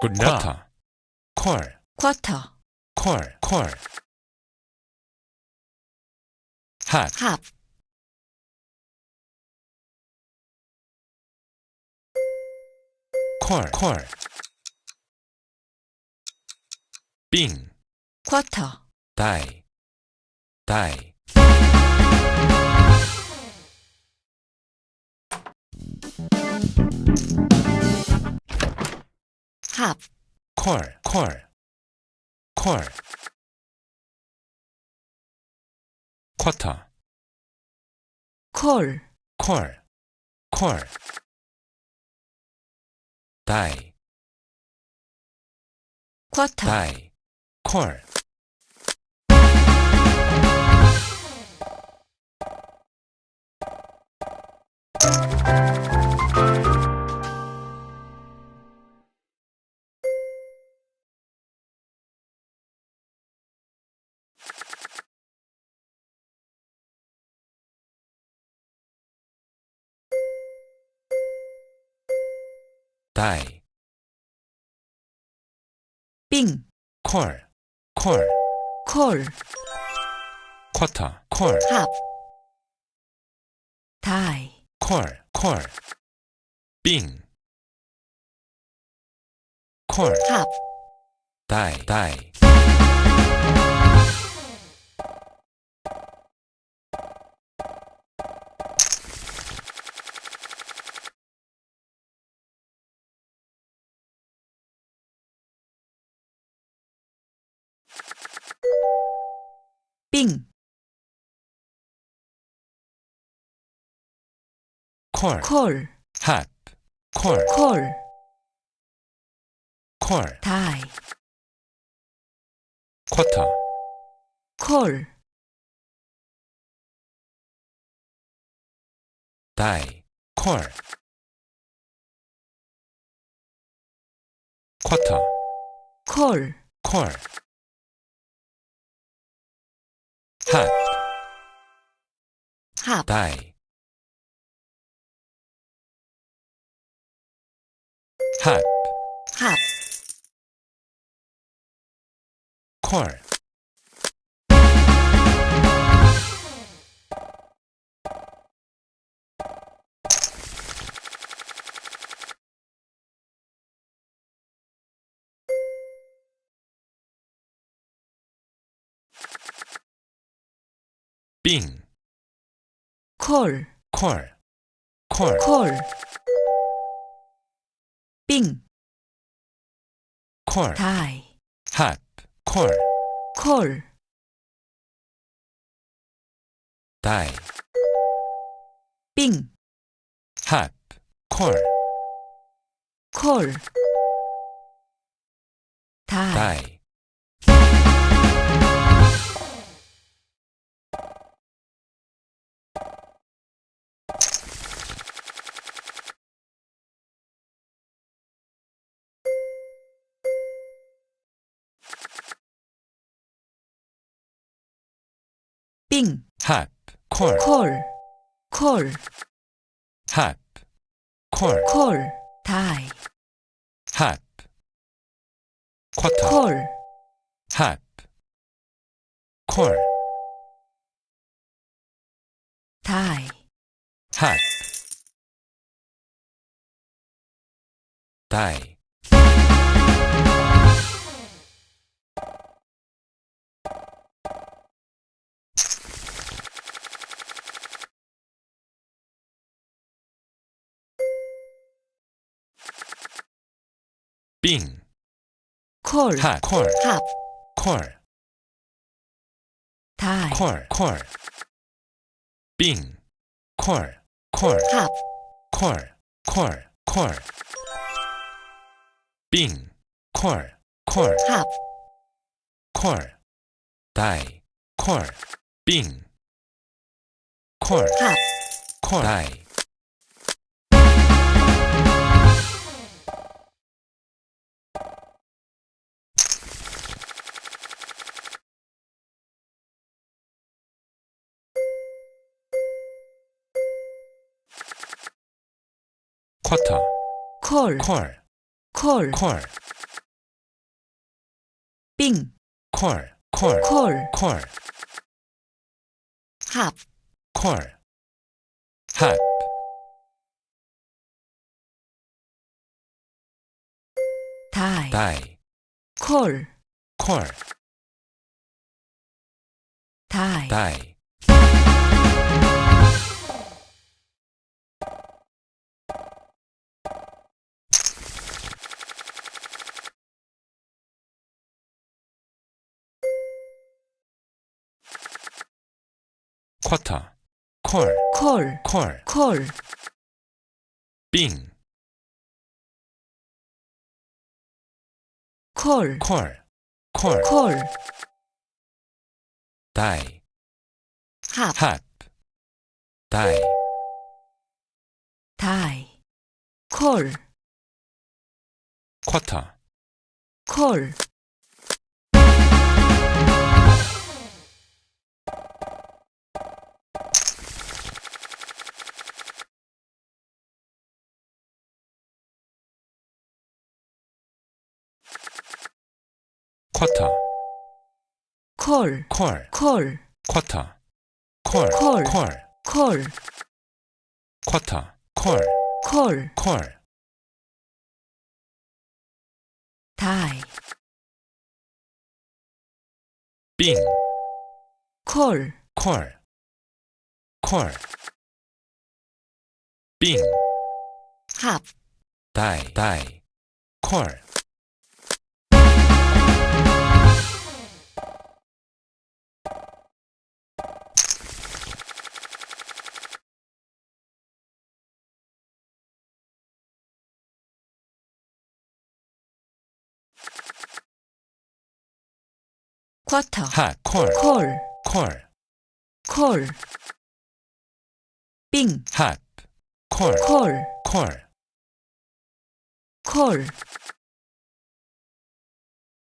good night, 콜, 쿼터, 콜, 콜. 핫, 합, 콜, 콜. 빙, 쿼터, 다이, 다이. 합, 콜, 콜, 콜. 쿼터, 콜, 콜, 콜. 다이, 쿼터, 다이, 콜. 다이, 빙, 콜, 콜. 콜, 쿼터, 콜, 합, 다이, 콜, 콜. 빙, 콜, 합, 다이, 빙, 콜, 콜, 핫, 콜, 콜, 콜. 다이, 쿼터, 콜, 다이, 콜. 쿼터, 콜, 콜. 핫, 합, 다이. 핫, 합, 빙, 콜, 콜, 콜. 콜, 빙, 콜, 다이, 핫, 콜, 콜, 다이, 빙, 핫, 콜, 콜, 다이, 다이. 빙, 핫, 콜, 콜, 콜, 핫, 콜, 콜, 다이, 핫. 쿼터, 콜, 핫, 콜, 다이, 핫. 다이. 빙, 콜, 핫, 콜, 합, 콜, 다이, 콜, 콜. 빙, 콜, 콜, 합, 콜, 콜, 콜. 빙, 콜, 콜, 합, 콜. 다이, 콜, 빙, 콜, 합, 콜. 다이. 쿼터, 콜, 콜, 콜, 콜, 빙, 콜, 콜, 콜, 콜, 합, 콜, 핫, 다이, 다이, 콜, 콜, 다이, 다이, 쿼터, 콜, 콜, 콜, 콜, 빙, 콜, 콜, 콜, 콜, 다이, 합, 핫, 다이, 다이, 콜, 쿼터, 콜, 쿼터, 콜, 콜, 콜, 쿼터, 콜, 콜. 콜, 콜, 쿼터, 콜, 콜, 콜, 다이, 빙, 콜, 콜, 콜, 빙, 합, 다이, 다이, 콜, 쿼터, 핫, 콜, 콜, 콜, 콜, 빙, 핫, 콜, 콜, 콜, 콜,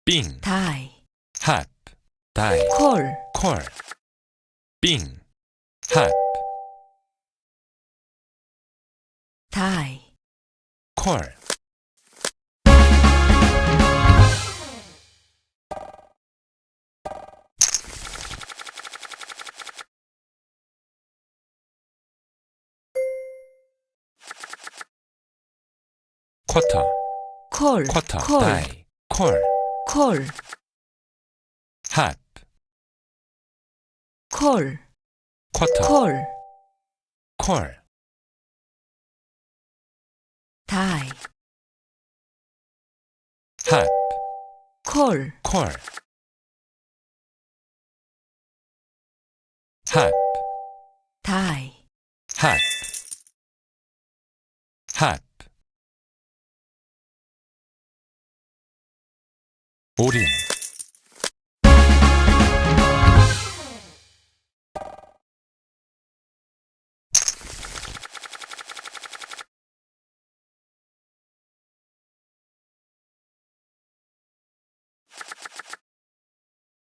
빙, 다이, 핫, 다이, 콜, 콜, 빙, 핫, 다이, 콜, 쿼터, 콜, 쿼터, 콜, 다이, 콜, 콜, 핫, 콜, 쿼터, 콜, 콜, 다이, 핫, 콜, 콜, 핫, 다이, 핫, 핫, 올인,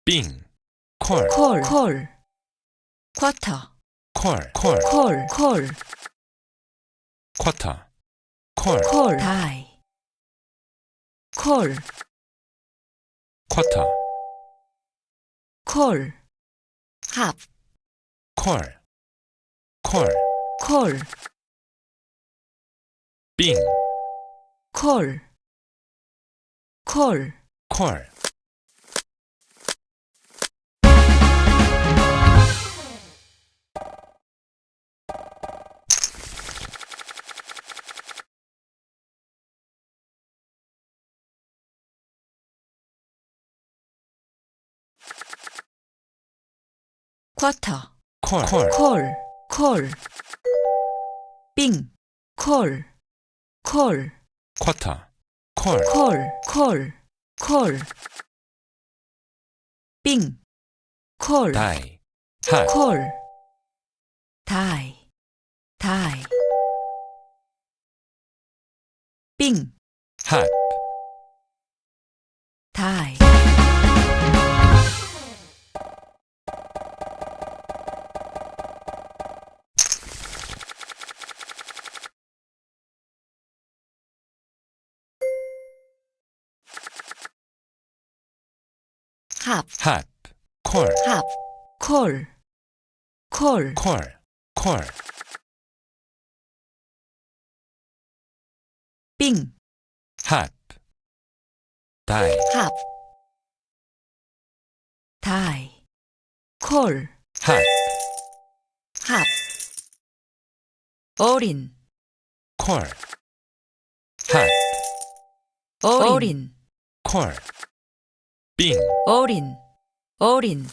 빙, 콜, 콜, 콜, 쿼터, 콜, 콜, 콜, 콜, 쿼터, 콜, 콜, 다이, 콜, 쿼터, 콜, 합, 콜, 콜, 콜, 빙, 콜, 콜, 콜, 쿼터, 콜, 콜, 콜, 콜, 빙, 콜, 콜, 쿼터, 콜, 콜, 콜, 콜, 빙, 콜, 다이, 핫, 콜, 다이, 다이, 빙, 핫, 합, 핫, 콜, 합, 콜, 콜, 콜, 콜, 빙, 핫, 다이, 합, 다이, 콜, 핫, 합, 어린, 콜, 핫, 어린, 콜, 빙, 어린, 어린,